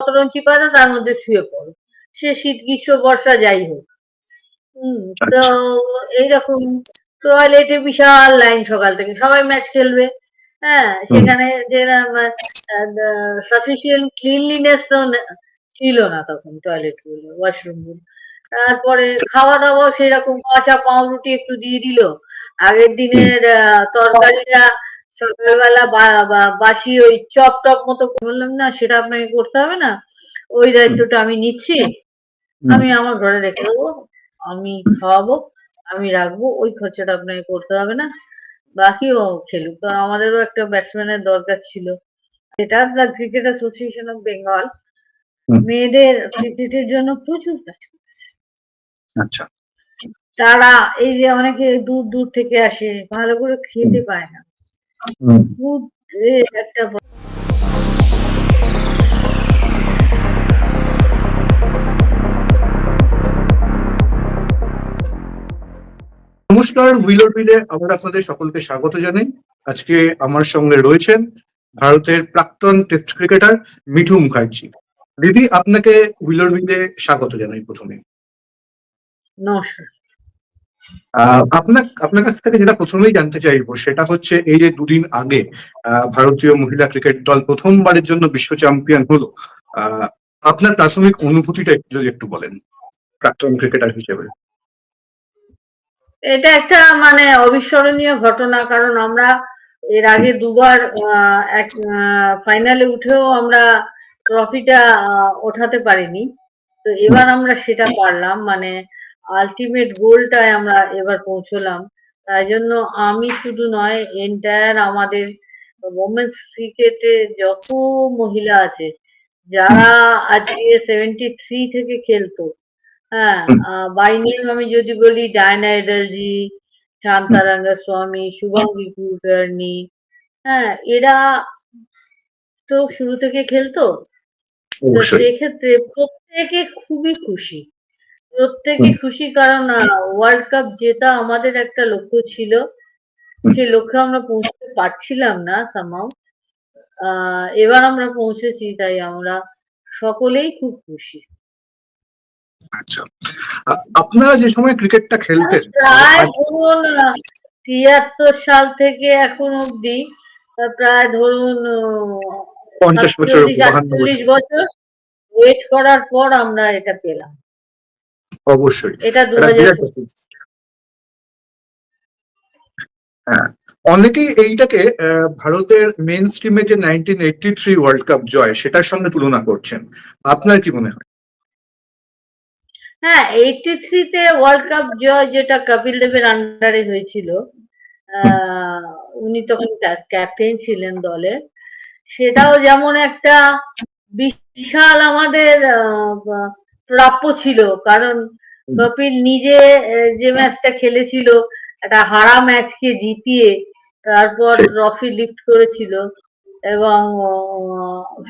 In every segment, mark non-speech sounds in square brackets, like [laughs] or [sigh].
শতরঞ্চি পাতা তার মধ্যে শুয়ে পড়ো। সে শীত গ্রীষ্ম বর্ষা যাই হোক। হুম তো এইরকম টয়লেটে বিশাল লাইন সকাল থেকে। সবাই ম্যাচ খেলবে। হ্যাঁ সেখানে যে সাফিসিয়েন্ট ক্লিনলিনেস তো ছিল না তখন টয়লেটগুলো ওয়াশরুমগুলো। তারপরে খাওয়া দাওয়া সেরকম কাঁচা পাউরুটি একটু দিয়ে দিল। আগের দিনের আহ, তরকারিটা সকালবেলা বাসি ওই চপ টপ মতো বললাম না সেটা আপনাকে করতে হবে না। ওই দায়িত্বটা আমি নিচ্ছি। আমি আমার ঘরে রেখে দেবো। আমি খাওয়াবো আমি রাখব। ওই খরচাটা আপনাকে করতে হবে না। বাকি ও খেলুক। কারণ আমাদেরও একটা ব্যাটসম্যানের দরকার ছিল। এটা the cricket association of Bengal মেয়েদের ক্রিকেটের জন্য প্রচুর কাজ আচ্ছা। তারা এই যে অনেকে দূর দূর থেকে আসে ভালো করে খেতে পায় না। খুব একটা নমস্কার, হুইলার বিলে আমরা আপনাদের সকলকে স্বাগত জানাই। আজকে আমার সঙ্গে রয়েছেন ভারতের প্রাক্তন টেস্ট ক্রিকেটার মিঠু মুখার্জি। দিদি, আপনাকে হুইলার বিলে স্বাগত জানাই প্রথমে। নমস্কার। আপনার আপনার কাছ থেকে যেটা প্রথমেই জানতে চাইব, সেটা হচ্ছে এই যে দুদিন আগে ভারতীয় মহিলা ক্রিকেট দল প্রথমবারের জন্য বিশ্ব চ্যাম্পিয়ন হলো আপনার প্রাথমিক অনুভূতিটা যদি একটু বলেন, প্রাক্তন ক্রিকেটার হিসেবে। এটা একটা মানে অবিস্মরণীয় ঘটনা, কারণ আমরা এর আগে দুবার এক ফাইনালে উঠেও আমরা ট্রফিটা ওঠাতে পারিনি। তো এবার আমরা সেটা পারলাম মানে আলটিমেট গোলটায় আমরা এবার পৌঁছলাম। তাই জন্য আমি শুধু নয় এন্টায়ার আমাদের ওমেন্স ক্রিকেটে যত মহিলা আছে যারা আজকে সেভেন্টি থ্রি থেকে খেলতো হ্যাঁ বাই নেম আমি যদি বলি ডায়না এডালজি শান্তারাঙ্গা স্বামী শুভঙ্গি কুলকার্নি হ্যাঁ এরা তো শুরু থেকে খেলতো। সেক্ষেত্রে প্রত্যেকে খুবই খুশি। প্রত্যেকে খুশি কারণ ওয়ার্ল্ড কাপ জেতা আমাদের একটা লক্ষ্য ছিল। সে লক্ষ্যে আমরা পৌঁছতে পারছিলাম না সামাও এবার আমরা পৌঁছেছি তাই আমরা সকলেই খুব খুশি। আচ্ছা। আপনারা যে সময় ক্রিকেটটা খেলতেন প্রায় ধরুন তিয়াত্তর সাল থেকে এখন অব্দি প্রায় ধরুন পঞ্চাশ বছর চল্লিশ বছর। ওয়েট করার পর আমরা এটা পেলাম। অবশ্যই। এটা। হ্যাঁ অনেকেই এইটাকে ভারতের মেন স্ট্রিমে যে nineteen eighty three world cup জয় সেটার সঙ্গে তুলনা করছেন। আপনার কি মনে হয়? হ্যাঁ এইটি থ্রিতে ওয়ার্ল্ড কাপ জয় যেটা কপিল দেবের আন্ডারে হয়েছিল আহ, উনি তখন ক্যাপ্টেন ছিলেন দলে সেটাও যেমন একটা বিশাল আমাদের প্রাপ্য ছিল। কারণ কপিল নিজে যে ম্যাচটা খেলেছিল একটা হারা ম্যাচকে জিতিয়ে তারপর ট্রফি লিফট করেছিল এবং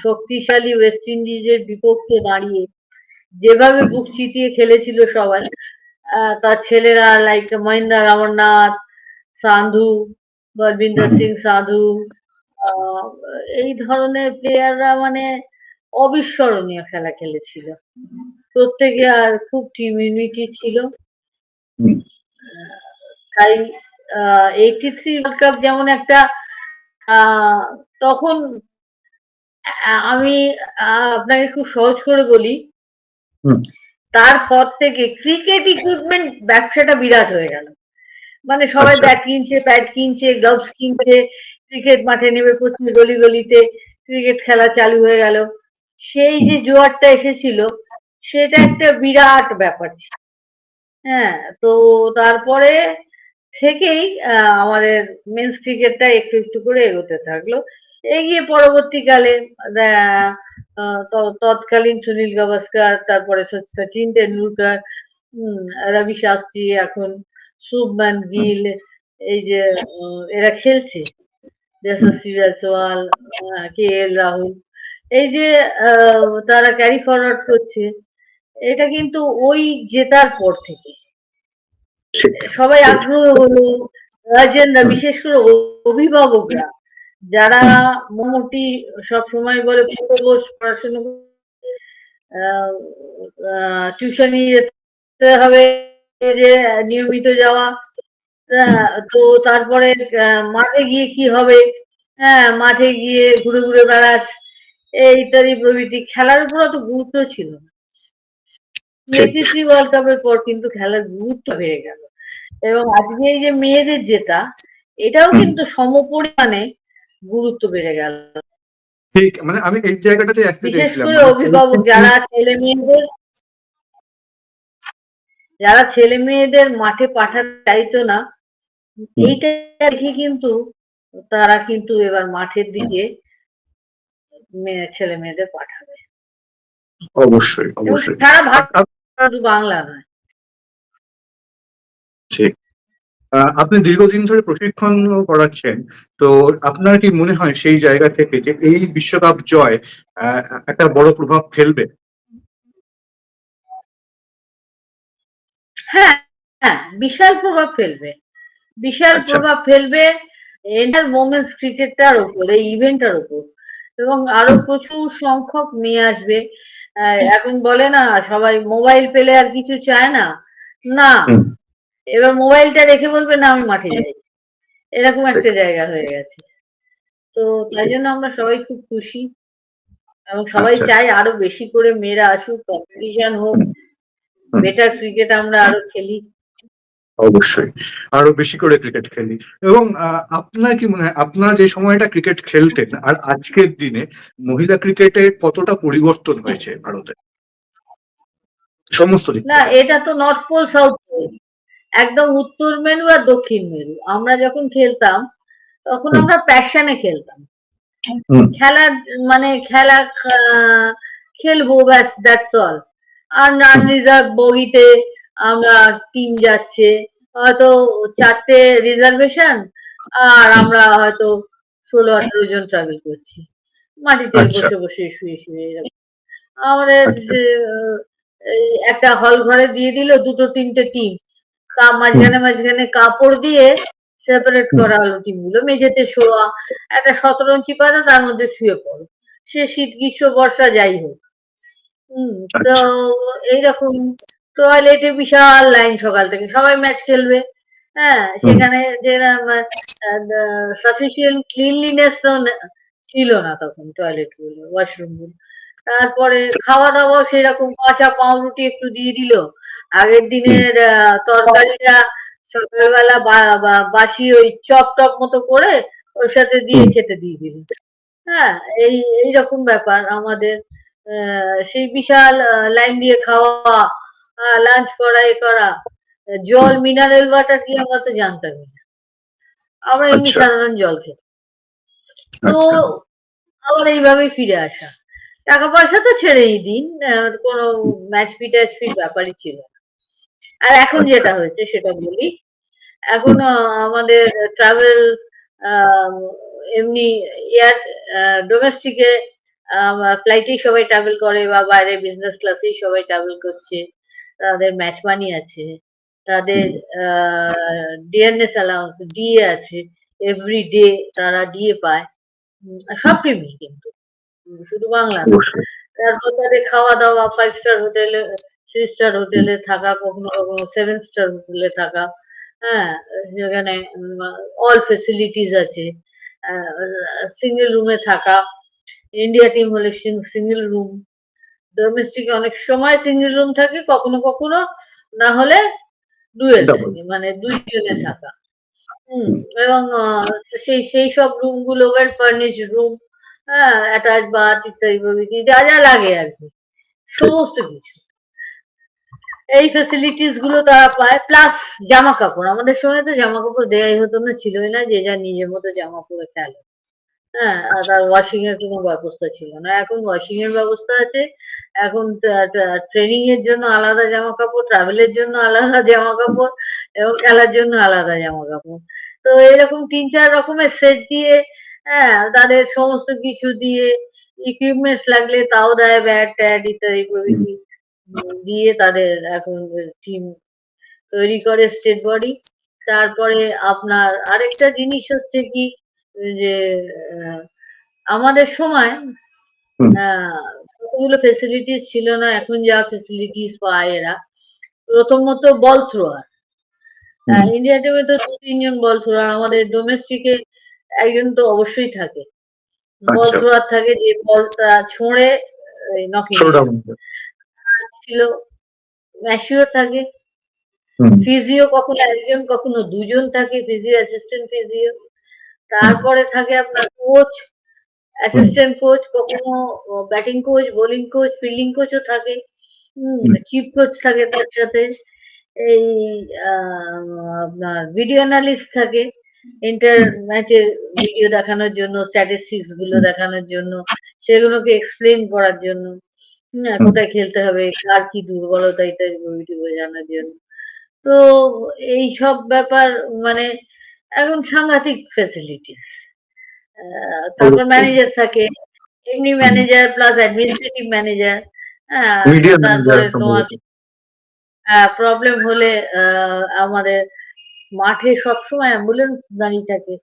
শক্তিশালী ওয়েস্ট ইন্ডিজের বিপক্ষে দাঁড়িয়ে যেভাবে বুক চিতিয়ে খেলেছিল সবাই আহ, তার ছেলেরা লাইক মহিন্দা রমননাথ সাধু বলবিন্দর সিং সাধু আহ, এই ধরনের প্লেয়াররা মানে অবিস্মরণীয় খেলা খেলেছিল। প্রত্যেকে আর খুব টিম ইউনিটি ছিল। তাই এইটি থ্রি ওয়ার্ল্ড কাপ যেমন একটা আহ, তখন আমি আপনাকে খুব সহজ করে বলি। তারপর থেকে ক্রিকেট ইকুইপমেন্ট ব্যবসাটা বিরাট হয়ে গেল। মানে সবাই আচ্ছা। ব্যাট কিনছে প্যাড কিনছে গ্লাভস কিনছে ক্রিকেট মাঠে নেমে পড়ছে গলি গলিতে ক্রিকেট খেলা চালু হয়ে গেল। সেই যে জোয়ারটা এসেছিল সেটা একটা বিরাট ব্যাপার ছিল। হ্যাঁ তো তারপরে থেকেই আমাদের মেন্স ক্রিকেটটা একটু একটু করে এগোতে থাকল। এগিয়ে পরবর্তীকালে তৎকালীন সুনীল গাভাস্কার তারপরে সচিন টেন্ডুলকার হম, রবি শাস্ত্রী এখন শুভমান গিল এই যে এরা খেলছে। যশস্বী কে এল রাহুল। এই যে তারা ক্যারি ফরওয়ার্ড করছে। এটা কিন্তু ওই জেতার পর থেকে। সবাই আগ্রহ হলো গার্জেনরা বিশেষ করে অভিভাবকরা যারা মোটামুটি সব সময় বলে বস পড়াশোনা টিউশনি যেতে হবে যে নিয়মিত যাওয়া আহ, তো তারপরে মাঠে গিয়ে কি হবে? হ্যাঁ মাঠে গিয়ে ঘুরে ঘুরে বেড়াস এই ইত্যাদি প্রভৃতি খেলার উপর অত গুরুত্ব ছিল না। ওয়ার্ল্ড কাপের পর কিন্তু খেলার গুরুত্ব বেড়ে গেল। এবং আজকে এই যে মেয়েদের জেতা এটাও কিন্তু সমপরিমাণে গুরুত্ব বেড়ে গেল। ঠিক মানে আমি এই জায়গাটাতে আসতে বিশেষ চাইছিলাম করে অভিভাবক যারা ছেলে মেয়েদের যারা ছেলে মেয়েদের মাঠে পাঠাতে চাইতো না এইটা দেখে কিন্তু তারা কিন্তু এবার মাঠের দিকে ছেলে মেয়েদের পাঠাবে। অবশ্যই অবশ্যই। সারা ভারত আপ- শুধু বাংলা নয়। ঠিক। আপনি দীর্ঘদিন ধরে প্রশিক্ষণ করাচ্ছেন তো আপনার কি মনে হয় সেই জায়গা থেকে যে এই বিশ্বকাপ জয় একটা বড় প্রভাব ফেলবে? হ্যাঁ হ্যাঁ বিশাল প্রভাব ফেলবে। বিশাল আচ্ছা। প্রভাব ফেলবে এন্টার মোমেন্টস ক্রিকেটটার উপর এই ইভেন্টটার উপর এবং আরও প্রচুর সংখ্যক মেয়ে আসবে। আহ, এখন বলে না সবাই মোবাইল পেলে আর কিছু চায় না। না এবার মোবাইলটা রেখে বলবে না আমি মাঠে যাই। এরকম একটা জায়গা হয়ে গেছে। তো তাই জন্য আমরা সবাই খুব খুশি। এবং সবাই আচ্ছা। চাই আরও বেশি করে মেয়েরা আসুক কম্পিটিশন হোক। বেটার ক্রিকেট আমরা আরও খেলি। অবশ্যই। আরও বেশি করে ক্রিকেট খেলি। এবং আপনার কি মনে হয় আপনার যে সময়টা ক্রিকেট খেলতেন আর আজকের দিনে মহিলা ক্রিকেটের কতটা পরিবর্তন হয়েছে ভারতে? সমস্ত দিক না এটা তো নর্থ পোল সাউথ পোল একদম উত্তর মেরু আর দক্ষিণ মেরু। আমরা যখন খেলতাম তখন আমরা প্যাশনে খেলতাম। খেলা মানে খেলা খেলব ব্যাস দ্যাটস অল আর নান রিজার্ভ বগিতে আমরা টিম যাচ্ছে হয়তো চারটে রিজার্ভেশন আর আমরা হয়তো ষোলো আঠারো জন ট্রাভেল করছি। মাটিতে আচ্ছা। বসে বসে শুয়ে শুয়ে আমাদের আচ্ছা। একটা হল ঘরে দিয়ে দিল দুটো তিনটে টিম মাঝখানে মাঝখানে কাপড় দিয়ে সেপারেট করা হলো টিমগুলো মেঝেতে শোয়া একটা সতরঞ্চি পাতা তার মধ্যে শুয়ে পড়ো। সে শীত গ্রীষ্ম বর্ষা যাই হোক। হম তো আচ্ছা। এইরকম টয়লেটে বিশাল লাইন সকাল থেকে। সবাই ম্যাচ খেলবে। হ্যাঁ সেখানে যে সাফিসিয়েন্ট ক্লিনলিনেস তো ছিল না তখন টয়লেটগুলো ওয়াশরুমগুলো তারপরে খাওয়া দাওয়া সেরকম কাঁচা পাউরুটি একটু দিয়ে দিল। আগের দিনের তরকারিটা সকালবেলা বাসি ওই চপ টপ মতো করে ওর সাথে দিয়ে খেতে দিয়ে দিল। হ্যাঁ এই এইরকম ব্যাপার আমাদের। আহ, সেই বিশাল লাইন দিয়ে খাওয়া লাঞ্চ করা এ করা। জল মিনারেল ওয়াটার কি আমরা তো জানতামই না। আমরা এমনি আচ্ছা। সাধারণ জল খেতাম। তো আচ্ছা। আবার এইভাবে ফিরে আসা। টাকা পয়সা তো ছেড়েই দিন কোনো ম্যাচ ফি ট্যাচ ফির ব্যাপারই ছিল না। আর এখন আচ্ছা। যেটা হয়েছে সেটা বলি। এখন আমাদের ট্রাভেল এমনি এয়ার ডোমেস্টিকে ফ্লাইটেই সবাই ট্রাভেল করে বা বাইরে বিজনেস ক্লাসেই সবাই ট্রাভেল করছে। তাদের ম্যাচ মানি আছে তাদের ডিএনএস অ্যালাউন্স ডিএ আছে এভরি ডে তারা ডিএ পায়। সব টিমই কিন্তু শুধু বাংলা তারপর তাদের খাওয়া দাওয়া ফাইভ স্টার হোটেলে থ্রি স্টার হোটেলে থাকা কখনো কখনো সেভেন স্টার হোটেলে থাকা হ্যাঁ সেখানে অল ফেসিলিটিস আছে। সিঙ্গেল রুমে থাকা ইন্ডিয়া টিম হলে সিঙ্গেল রুম ডোমেস্টিকে অনেক সময় সিঙ্গেল রুম থাকে কখনো কখনো না হলে ডুয়েল. মানে দুইজনে থাকা। হুম এবং সেই সেই সব রুমগুলো ওয়েল ফার্নিশ রুম হ্যাঁ অ্যাটাচ বাথ ইত্যাদি যা যা লাগে আর কি। সমস্ত কিছু। এই ফেসিলিটিসগুলো তারা পায় প্লাস জামা কাপড় আমাদের সময় তো জামা কাপড় দেয়াই হতো না ছিলই না যে যা নিজের মতো জামা পরে খেলে হ্যাঁ আর তার ওয়াশিং এর কোনো ব্যবস্থা ছিল না। এখন ওয়াশিং এর ব্যবস্থা আছে। এখন ট্রেনিং এর জন্য আলাদা জামা কাপড় ট্রাভেলের জন্য আলাদা [laughs] জামা কাপড় এবং খেলার জন্য আলাদা জামা কাপড় তো এরকম তিন চার রকমের সেট দিয়ে হ্যাঁ তাদের সমস্ত কিছু দিয়ে ইকুইপমেন্টস লাগলে তাও দেয় ব্যাট ট্যাট ইত্যাদি প্রভৃতি দিয়ে তাদের এখন টিম তৈরি করে স্টেট বডি তারপরে আপনার আরেকটা জিনিস হচ্ছে কি যে আমাদের সময় ছোট ফেসিলিটিস ছিল না এখন যা ফেসিলিটিস পায় এরা প্রথমত বল থ্রোয়ার ইন্ডিয়া টিমে তো দু তিনজন বল থ্রোয়ার আমাদের ডোমেস্টিকে একজন তো অবশ্যই থাকে। বল আচ্ছা। থ্রোয়ার থাকে যে বলটা ছোঁড়ে নকিং ছিল ম্যাচিওর থাকে। ফিজিও কখনো একজন কখনো দুজন থাকে ফিজিও অ্যাসিস্ট্যান্ট ফিজিও তারপরে থাকে আপনার কোচ অ্যাসিস্ট্যান্ট কোচ কখনো batting coach bowling coach fielding কোচও থাকে। চিফ কোচ থাকে তার সাথে। এই আপনার ভিডিও অ্যানালিস্ট থাকে। ইন্টার ম্যাচের ভিডিও দেখানোর জন্য স্ট্যাটিস্টিক্সগুলো দেখানোর জন্য সেগুলোকে এক্সপ্লেন করার জন্য। হুম। কোথায় খেলতে হবে কার কি দুর্বলতা ইত্যাদি বোঝানোর জন্য। তো এই সব ব্যাপার মানে এখন সাংঘাতিক ফেসিলিটি তারপর। ম্যানেজার থাকে এমনি ম্যানেজার প্লাস অ্যাডমিনিস্ট্রেটিভ ম্যানেজার তারপরে তোমার প্রবলেম হলে আমাদের মাঠে সবসময় অ্যাম্বুলেন্স দাঁড়িয়ে থাকে।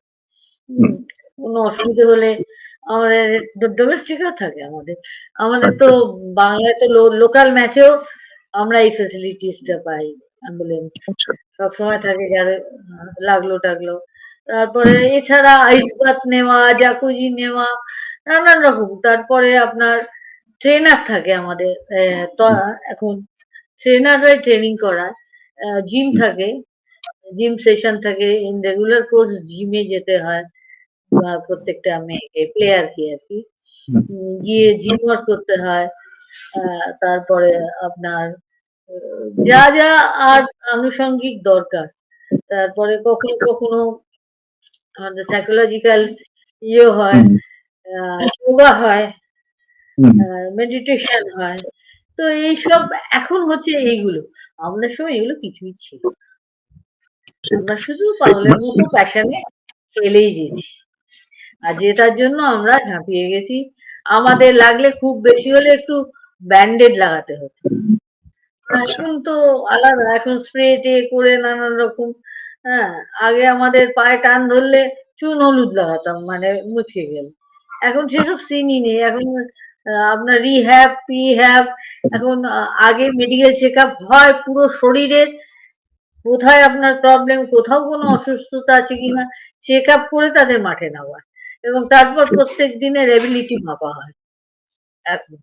কোনো অসুবিধা হলে আমাদের ডোমেস্টিকও থাকে আমাদের। আমাদের তো বাংলায় তো লোকাল ম্যাচেও আমরা এই ফেসিলিটিসটা পাই। অ্যাম্বুলেন্স। আচ্ছা। সবসময় থাকে যাদের লাগল টাগলো তারপরে এছাড়া আইস বাথ নেওয়া জাকুজি নেওয়া নানান রকম। তারপরে আপনার ট্রেনার থাকে আমাদের এখন ট্রেনাররাই ট্রেনিং করায়। জিম থাকে। জিম সেশন থাকে। ইন রেগুলার কোর্স জিমে যেতে হয়। বা প্রত্যেকটা মেয়েকে প্লেয়ারকে আর কি। গিয়ে জিম ওয়ার্ক করতে হয়। আহ, তারপরে আপনার যা যা আর আনুষঙ্গিক দরকার। তারপরে কখনো কখনো আমাদের সাইকোলজিক্যাল ইয়ে হয় যোগা হয়। মেডিটেশন হয়। তো এইসব এখন হচ্ছে এইগুলো। আমাদের সময় এগুলো কিছুই ছিল আমরা শুধু পাগলের মতো প্যাশনে ফেলেই গেছি। আর যেটার জন্য আমরা ঝাঁপিয়ে গেছি। আমাদের লাগলে খুব বেশি হলে একটু ব্যান্ডেড লাগাতে হতো। এখন তো আলাদা, এখন স্প্রে টে করে নানান রকম হ্যাঁ আগে আমাদের পায়ে টান ধরলে চুন হলুদ লাগাতাম মানে মুছে গেল। এখন সেসব সিনই নেই, এখন আপনার রিহ্যাব প্রিহ্যাব এখন আগে মেডিকেল চেক আপ হয় পুরো শরীরের কোথায় আপনার প্রবলেম কোথাও কোনো অসুস্থতা আছে কিনা চেক আপ করে তাদের মাঠে নেওয়া। এবং তারপর প্রত্যেক দিনের এবিলিটি মাপা হয়। এখন।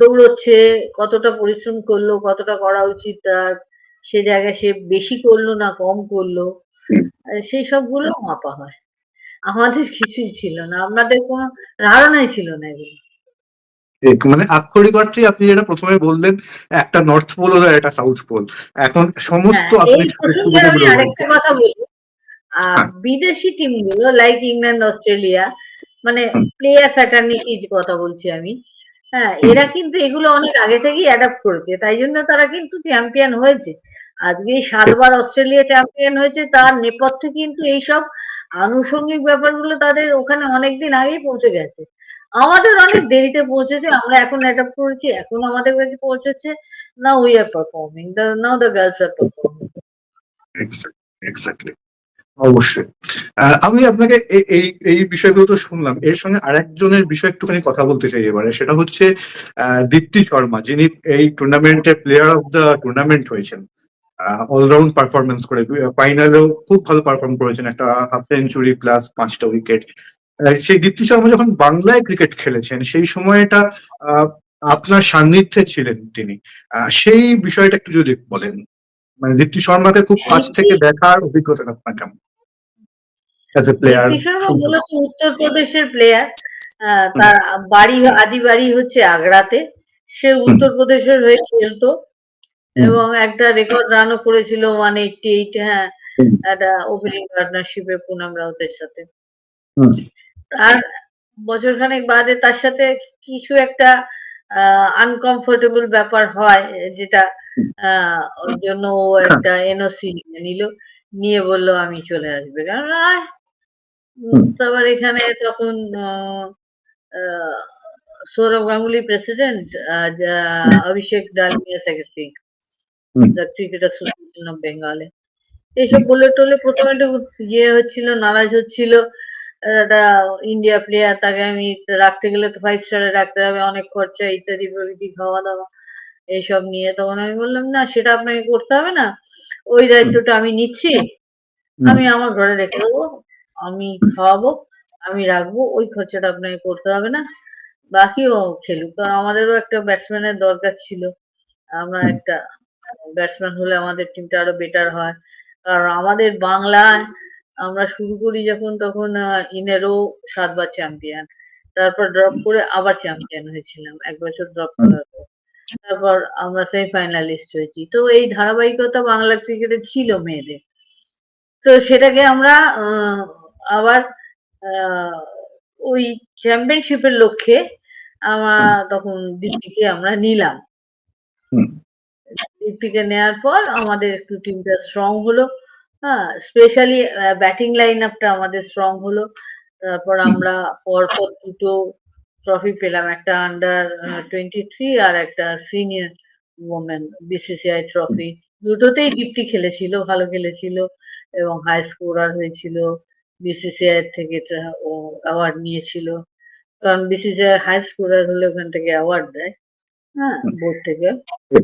দৌড়চ্ছে কতটা পরিশ্রম করল কতটা করা উচিত তার সে জায়গায় সে বেশি করল না কম করল সেই সবগুলো মাপা হয়। আমাদের কিছুই ছিল না আপনাদের কোনো ধারণাই ছিল না এগুলো। মানে আক্ষরিক অর্থে আপনি যেটা প্রথমে বললেন একটা নর্থ পোল আর একটা সাউথ পোল। এখন সমস্ত হ্যাঁ, সুবিধাগুলো আরেকটা কথা বলি। হ্যাঁ। বিদেশি টিমগুলো লাইক ইংল্যান্ড অস্ট্রেলিয়া মানে প্লেয়ার ফ্যাটার্নিটির কথা বলছি আমি হ্যাঁ এরা কিন্তু এগুলো অনেক আগে থেকেই অ্যাডাপ্ট করেছে, তাই জন্য তারা কিন্তু চ্যাম্পিয়ন হয়েছে। আজকে সাতবার অস্ট্রেলিয়া চ্যাম্পিয়ন হয়েছে, তার নেপথ্যে কিন্তু এইসব আনুষঙ্গিক ব্যাপারগুলো তাদের ওখানে অনেকদিন আগেই পৌঁছে গেছে। আমাদের অনেক দেরিতে পৌঁছেছে, আমরা এখন অ্যাডাপ্ট করেছি, এখন আমাদের কাছে পৌঁছেছে না we are performing now the girls are performing exactly অবশ্যই। আমি আপনাকে এই এই বিষয়গুলো তো শুনলাম। এর সঙ্গে আরেকজনের বিষয়ে একটুখানি কথা বলতে চাই এবারে। সেটা হচ্ছে দীপ্তি শর্মা, যিনি এই টুর্নামেন্টের প্লেয়ার অফ দ্য টুর্নামেন্ট হয়েছেন। অলরাউন্ড পারফরমেন্স করে ফাইনালেও খুব ভালো পারফর্ম করেছেন। একটা হাফ সেঞ্চুরি প্লাস পাঁচটা উইকেট সেই দীপ্তি শর্মা যখন বাংলায় ক্রিকেট খেলেছেন, সেই সময়টা আপনার সান্নিধ্যে ছিলেন তিনি। সেই বিষয়টা একটু যদি বলেন। মানে দীপ্তি শর্মাকে খুব কাছ থেকে দেখার অভিজ্ঞতা আপনার কেমন? অ্যাজ এ প্লেয়ার মূলত উত্তরপ্রদেশের প্লেয়ার তার বাড়ি আদি বাড়ি হচ্ছে আগ্রাতে। সে উত্তরপ্রদেশের হয়ে খেলতো এবং একটা রেকর্ড রানও করেছিল ওয়ান এইটটি এইট হ্যাঁ। একটা ওপেনিং পার্টনারশিপে পুনাম রাউতের সাথে। তার বছরখানেক বাদে তার সাথে কিছু একটা আনকমফোর্টেবল ব্যাপার হয় যেটা আহ, ওর জন্য ও একটা এনওসি নিয়ে নিল নিয়ে বলল আমি চলে আসবে। কারণ। তারপর এখানে তখন Sourav Ganguly president Abhishek Dalmiya secretary. The cricket association of বেঙ্গলে এইসব বলে টলে প্রথমে একটু ইয়ে হচ্ছিল নারাজ হচ্ছিল একটা ইন্ডিয়া প্লেয়ার তাকে আমি রাখতে গেলে তো ফাইভ স্টারে রাখতে হবে অনেক খরচা ইত্যাদি প্রভৃতি খাওয়া দাওয়া এইসব নিয়ে। তখন আমি বললাম না সেটা আপনাকে করতে হবে না। ওই দায়িত্বটা আমি নিচ্ছি। আমি আমার ঘরে রেখে দেবো। আমি খাওয়াবো আমি রাখব ওই খরচাটা আপনাকে করতে হবে না। বাকি ও খেলুক। কারণ আমাদেরও একটা ব্যাটসম্যানের দরকার ছিল। আমরা একটা ব্যাটসম্যান হলে আমাদের টিমটা আরও বেটার হয়। কারণ আমাদের বাংলায় আমরা শুরু করি যখন তখন ইনেরো সাতবার চ্যাম্পিয়ন তারপর ড্রপ করে আবার চ্যাম্পিয়ন হয়েছিলাম। এক বছর ড্রপ করার পর। তারপর আমরা সেমিফাইনালিস্ট হয়েছি। তো এই ধারাবাহিকতা বাংলা ক্রিকেটে ছিল মেয়েদের। তো সেটাকে আমরা আহ, আবার ওই চ্যাম্পিয়নশিপের লক্ষ্যে আমরা তখন দীপ্তিকে আমরা নিলাম। হুম। দীপ্তিকে নেওয়ার পর আমাদের একটু টিমটা স্ট্রং হলো। হ্যাঁ স্পেশালি ব্যাটিং লাইন আপটা আমাদের স্ট্রং হলো। তারপর আমরা পরপর দুটো ট্রফি পেলাম। একটা আন্ডার টোয়েন্টি থ্রি আর একটা সিনিয়র ওমেন বিসিসিআই ট্রফি দুটোতেই দীপ্তি খেলেছিল ভালো খেলেছিল এবং হাই স্কোরার হয়েছিল। বিসিসিআই থেকে ও অ্যাওয়ার্ড নিয়েছিল। কারণ বিসিসিআই হাই স্কোরার হলে ওখান থেকে অ্যাওয়ার্ড দেয়। হ্যাঁ বোর্ড থেকে।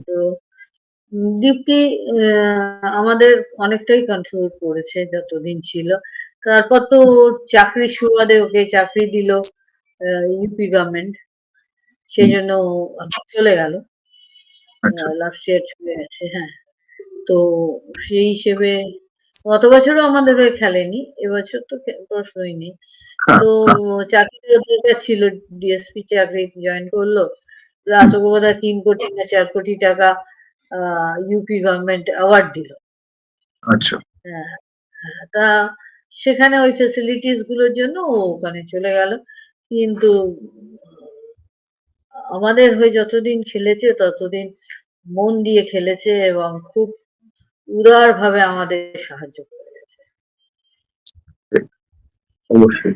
তো দীপ্তি আমাদের অনেকটাই কন্ট্রিবিউট করেছে যতদিন ছিল। তারপর তো চাকরির সুবাদে ওকে চাকরি দিল ইউপি গভর্নমেন্ট সেই জন্য চলে গেল। আচ্ছা। লাস্ট ইয়ার চলে গেছে হ্যাঁ। তো সেই হিসেবে গত বছরও আমাদের হয়ে খেলেনি এবছর তো প্রশ্নই নেই। তো। চাকরি দরকার ছিল ডিএসপি চাকরি জয়েন করল প্লাস ওকে বোধ হয় তিন কোটি না চার কোটি টাকা ইউপি গভর্নমেন্ট অ্যাওয়ার্ড দিল। আচ্ছা। হ্যাঁ হ্যাঁ, তা সেখানে ওই ফেসিলিটিসগুলোর জন্য ওখানে চলে গেল। কিন্তু আমাদের হয়ে যতদিন খেলেছে ততদিন মন দিয়ে খেলেছে এবং খুব উদার ভাবে আমাদের সাহায্য করেছে অবশ্যই।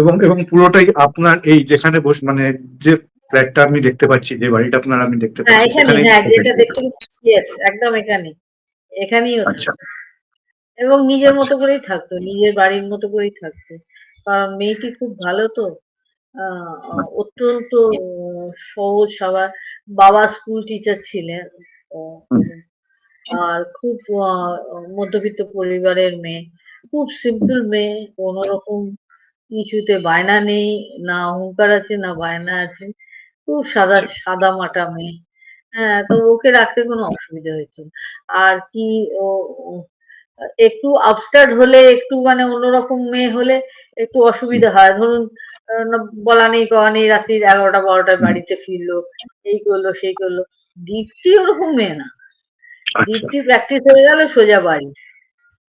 এবং এবং পুরোটাই আপনার এই যেখানে বস মানে যে ফ্ল্যাটটা আমি দেখতে পাচ্ছি যে বাড়িটা আপনার আমি দেখতে হ্যাঁ পাচ্ছি এখানে হ্যাঁ যেটা দেখতে একদম এখানে এখানেই হতো আচ্ছা। এবং নিজের আচ্ছা। মতো করেই থাকতো নিজের বাড়ির মতো করেই থাকতো। কারণ মেয়েটি খুব ভালো তো আহ, অত্যন্ত সহজ সবার বাবা স্কুল টিচার ছিলেন। আর খুব মধ্যবিত্ত পরিবারের মেয়ে। খুব সিম্পল মেয়ে কোনো রকম কিছুতে বায়না নেই না অহংকার আছে না বায়না আছে। খুব সাদা আচ্ছা। সাদা মাটা মেয়ে। হ্যাঁ তো ওকে রাখতে কোনো অসুবিধা হয়েছে আর কি ও একটু আপস্টার্ট হলে একটু মানে অন্যরকম মেয়ে হলে একটু অসুবিধা হয়। ধরুন বলা নেই কওয়া নেই রাত্রি এগারোটা বারোটায় বাড়িতে ফিরলো এই করল সেই করল। দীপ্তি ওরকম মেয়ে না। আচ্ছা। প্র্যাকটিস হয়ে গেল সোজা বাড়ি।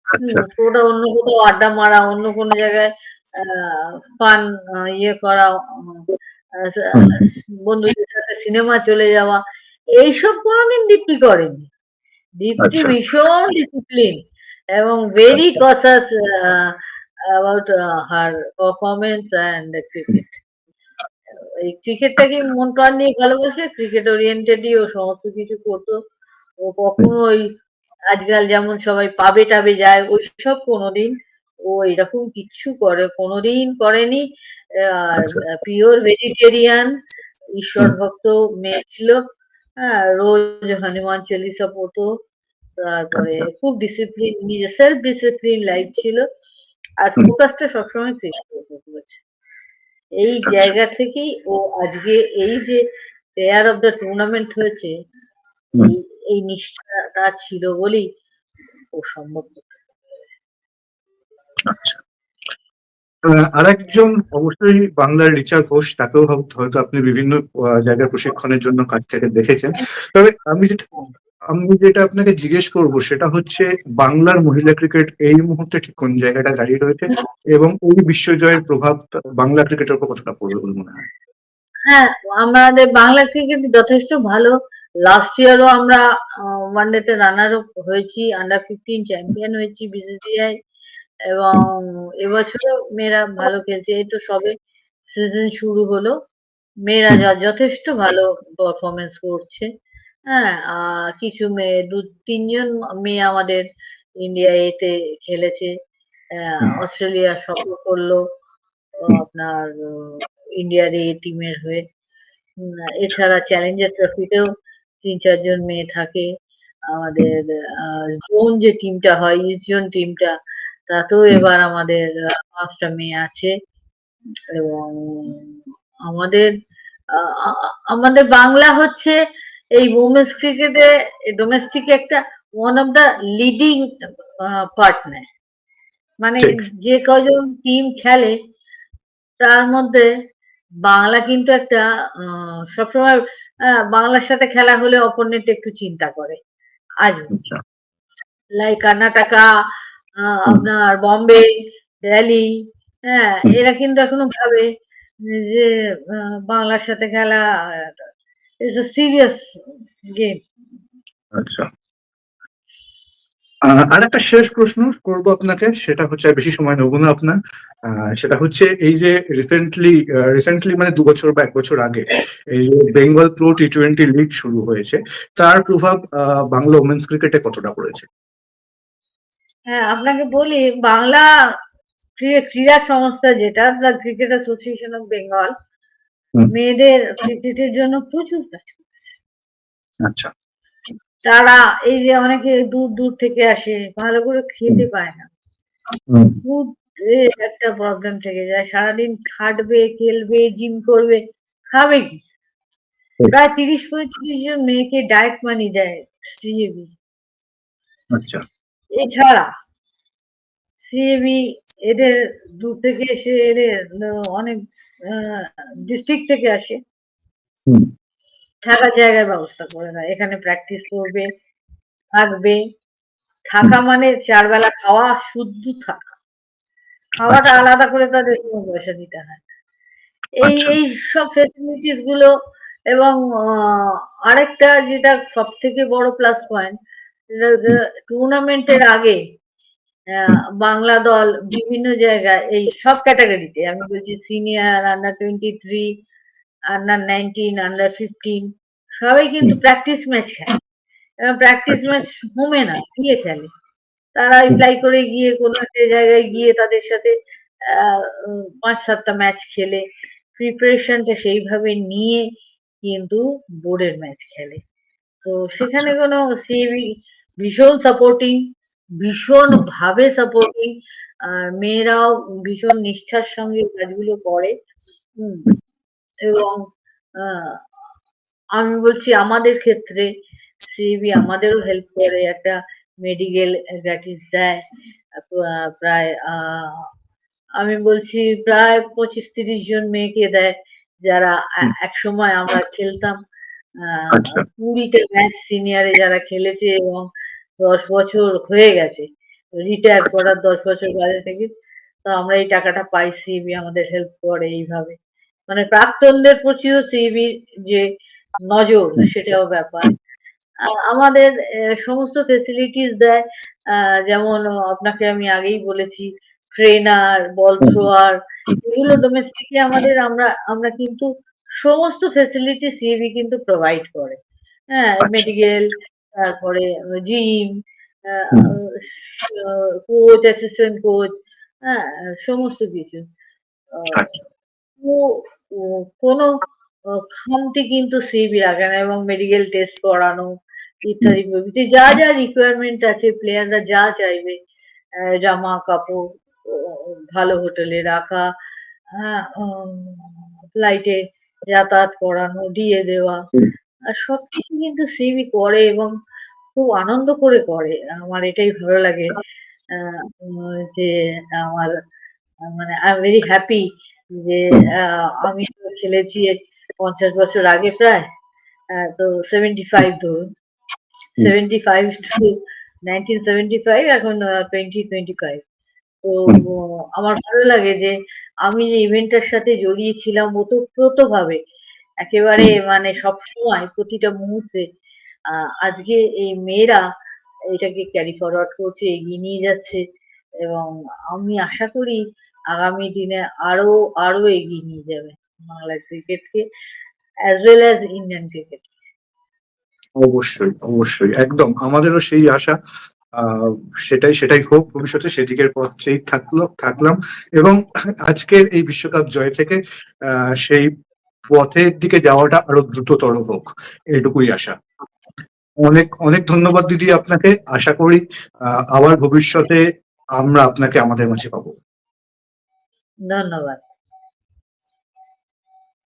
আচ্ছা। ওটা অন্য কোথাও আড্ডা মারা অন্য কোনো জায়গায় ফান ইয়ে করা। বন্ধুদের সাথে সিনেমা চলে যাওয়া এইসব কোনোদিন দীপ্তি করেনি। দীপ্তি আচ্ছা। ভীষণ ডিসিপ্লিন এবং very cautious about her performance and cricket এই ক্রিকেটটাকে মন প্রাণ নিয়ে ভালোবাসে ক্রিকেট ওরিয়েন্টেডই ও সমস্ত কিছু করতো। ও কখনো ওই আজকাল যেমন সবাই পাবে টাবে যায় ওইসব কোনোদিন ও এরকম কিচ্ছু করে কোনোদিন করেনি আর আচ্ছা। পিওর ভেজিটেরিয়ান ঈশ্বর ভক্ত মেয়ে ছিল হ্যাঁ রোজ হনুমান চালিসা পড়তো তারপরে আচ্ছা। খুব ডিসিপ্লিন নিজের সেলফ ডিসিপ্লিন লাইফ ছিল আর ফোকাসটা সবসময় করেছে এই আচ্ছা। জায়গা থেকেই ও আজকে এই যে প্লেয়ার অফ দ্য টুর্নামেন্ট হয়েছে। এই নিষ্ঠাটা ছিল বলেই ও সম্ভব আচ্ছা। আরেকজন অবশ্যই বাংলার রিচা ঘোষ তাকেও হয়তো আপনি বিভিন্ন জায়গায় প্রশিক্ষণের জন্য কাজ থেকে দেখেছেন। তবে আমি যেটা আমি যেটা আপনাকে জিজ্ঞেস করব সেটা হচ্ছে বাংলার মহিলা ক্রিকেট এই মুহূর্তে ঠিক কোন জায়গাটা দাঁড়িয়ে রয়েছে এবং এই বিশ্বজয়ের প্রভাব বাংলা ক্রিকেটের উপর কতটা পড়বে বলে মনে হয়? হ্যাঁ আমাদের বাংলা ক্রিকেট যথেষ্ট ভালো। লাস্ট ইয়ারও আমরা ওয়ানডেতে রানার আপ হয়েছি আন্ডার ফিফটিন চ্যাম্পিয়ন হয়েছি বিসিসিআই এবং এবছরও মেয়েরা ভালো খেলছে, এই তো সবে সিজন শুরু হলো মেয়েরা যা- যথেষ্ট ভালো পারফরমেন্স করছে হ্যাঁ কিছু মেয়ে, দু, তিনজন মেয়ে আমাদের ইন্ডিয়া এতে খেলেছে। অস্ট্রেলিয়া সফর করল আপনার ইন্ডিয়ার এ টিমের হয়ে এছাড়া চ্যালেঞ্জার ট্রফিতেও তিন চারজন মেয়ে থাকে। আমাদের জোন যে টিমটা হয় ইস্ট জোন টিমটা তাতেও এবার আমাদের পাঁচটা মেয়ে আছে। এবং আমাদের আমাদের বাংলা হচ্ছে এই উমেন্স ক্রিকেটে ডোমেস্টিক একটা one of the leading partner মানে যে কজন টিম খেলে তার মধ্যে বাংলা কিন্তু একটা আহ, সবসময় বাংলার সাথে খেলা হলে অপোনেন্ট একটু চিন্তা করে। আজ লাইক কর্ণাটকা আপনার বম্বে দিল্লি হ্যাঁ এরা কিন্তু এখনও ভাবে যে বাংলার সাথে খেলা ইজ এ সিরিয়াস গেম আচ্ছা। আর একটা শেষ প্রশ্ন করব আপনাকে সেটা হচ্ছে বেশি সময় নেব না আপনার সেটা হচ্ছে এই যে রিসেন্টলি রিসেন্টলি মানে দু বছর বা এক বছর আগে এই যে Bengal pro T twenty league শুরু হয়েছে তার প্রভাব বাংলা ওমেন্স ক্রিকেটে কতটা পড়েছে? হ্যাঁ আপনাকে বলি বাংলা ক্রী- ক্রীড়া সংস্থা যেটা the cricket association of Bengal মেয়েদের ক্রিকেটের জন্য প্রচুর কাজ। আচ্ছা। তারা এই যে অনেকে দূর দূর থেকে আসে ভালো করে খেতে পায় না। ফুড একটা প্রবলেম থেকে যায়। সারাদিন খাটবে খেলবে জিম করবে খাবে কি? প্রায় তিরিশ পঁয়ত্রিশ জন মেয়েকে ডায়েট মানি দেয় সিএবি আচ্ছা। এছাড়া সিএবি এদের দূর থেকে এসে এদের অনেক ডিস্ট্রিক্ট থেকে আসে। থাকার জায়গার ব্যবস্থা করে দেয়। এখানে প্র্যাকটিস করবে থাকবে। থাকা মানে চার বেলা খাওয়া শুদ্ধ থাকা। খাওয়াটা আচ্ছা। আলাদা করে তাদের কোনো পয়সা দিতে হয় এই আচ্ছা। এই সব ফেসিলিটিসগুলো এবং আরেকটা যেটা সব থেকে বড় প্লাস পয়েন্ট টুর্নামেন্টের আগে বাংলা দল বিভিন্ন জায়গায় এই সব ক্যাটাগরিতে আমি বলছি senior under twenty three under nineteen under fifteen সবাই কিন্তু প্র্যাকটিস ম্যাচ খেলে। এবং প্র্যাকটিস। ম্যাচ হোমে না গিয়ে খেলে। তারা অ্যাপ্লাই করে গিয়ে কোনো একটা জায়গায় গিয়ে তাদের সাথে পাঁচ সাতটা ম্যাচ খেলে। প্রিপারেশনটা সেইভাবে নিয়ে কিন্তু বোর্ডের ম্যাচ খেলে। তো সেখানে আচ্ছা। কোনো সিবি ভীষণ সাপোর্টিং ভীষণ ভাবে সাপোর্টিং আর মেয়েরাও ভীষণ নিষ্ঠার সঙ্গে কাজগুলো করে। হুম, এবং আহ, আমি বলছি আমাদের ক্ষেত্রে সিবি আমাদেরও হেল্প করে একটা মেডিকেল গ্র্যাটিস দেয় প্রায় আমি বলছি প্রায় পঁচিশ তিরিশ জন মেয়েকে দেয় যারা। এক সময় আমরা খেলতাম আহ, আচ্ছা। কুড়িটা ম্যাচ সিনিয়রে যারা খেলেছে এবং দশ বছর হয়ে গেছে রিটায়ার। করার দশ বছর বাইরে থেকে তো আমরা এই টাকাটা পাই সিবি আমাদের হেল্প করে এইভাবে মানে প্রাক্তনদের প্রতিও সিবি যে নজর সেটাও ব্যাপার আমাদের সমস্ত ফেসিলিটিস দেয় যেমন আপনাকে আমি আগেই বলেছি ট্রেনার বল থ্রোয়ার এগুলো ডোমেস্টিকে আমাদের আমরা আমরা কিন্তু সমস্ত ফেসিলিটি সিএবি কিন্তু প্রোভাইড করে হ্যাঁ আচ্ছা। মেডিকেল তারপরে জিম। কোচ অ্যাসিস্ট্যান্ট কোচ হ্যাঁ সমস্ত কিছু আচ্ছা। কোনো খামতি কিন্তু সিবি রাখে না এবং মেডিকেল টেস্ট করানো ইত্যাদি প্রভৃতি যা যা রিকোয়ারমেন্ট আছে প্লেয়াররা যা চাইবে জামা কাপড় ভালো হোটেলে রাখা হ্যাঁ ফ্লাইটে যাতায়াত করানো দিয়ে দেওয়া। আর সবকিছু কিন্তু সিবি করে এবং খুব আনন্দ করে করে আমার এটাই ভালো লাগে যে আমার মানে আই এম ভেরি হ্যাপি যে আমি খেলেছি পঞ্চাশ বছর আগে প্রায় তো সেভেন্টি ফাইভ ধরুন। Seventy five to nineteen seventy five এখন টোয়েন্টি টোয়েন্টি ফাইভ তো আমার ভালো লাগে যে আমি যে ইভেন্টটার সাথে জড়িয়েছিলাম ওতপ্রোতভাবে একেবারে মানে সবসময় প্রতিটা মুহূর্তে আহ, আজকে এই মেয়েরা এটাকে ক্যারি ফরওয়ার্ড করছে এগিয়ে নিয়ে যাচ্ছে এবং আমি আশা করি আগামী দিনে আরও আরও এগিয়ে নিয়ে যাবে বাংলা ক্রিকেটকে as well as Indian cricket অবশ্যই অবশ্যই, একদম। আমাদেরও সেই আশা সেটাই সেটাই হোক ভবিষ্যতে, সেদিকের পথেই থাকল, থাকলাম। এবং আজকের এই বিশ্বকাপ জয় থেকে সেই পথের দিকে যাওয়াটা আরও দ্রুততর হোক, এইটুকুই আশা। অনেক অনেক ধন্যবাদ দিদি আপনাকে। আশা করি আবার ভবিষ্যতে আমরা আপনাকে আমাদের মাঝে পাবো। ধন্যবাদ।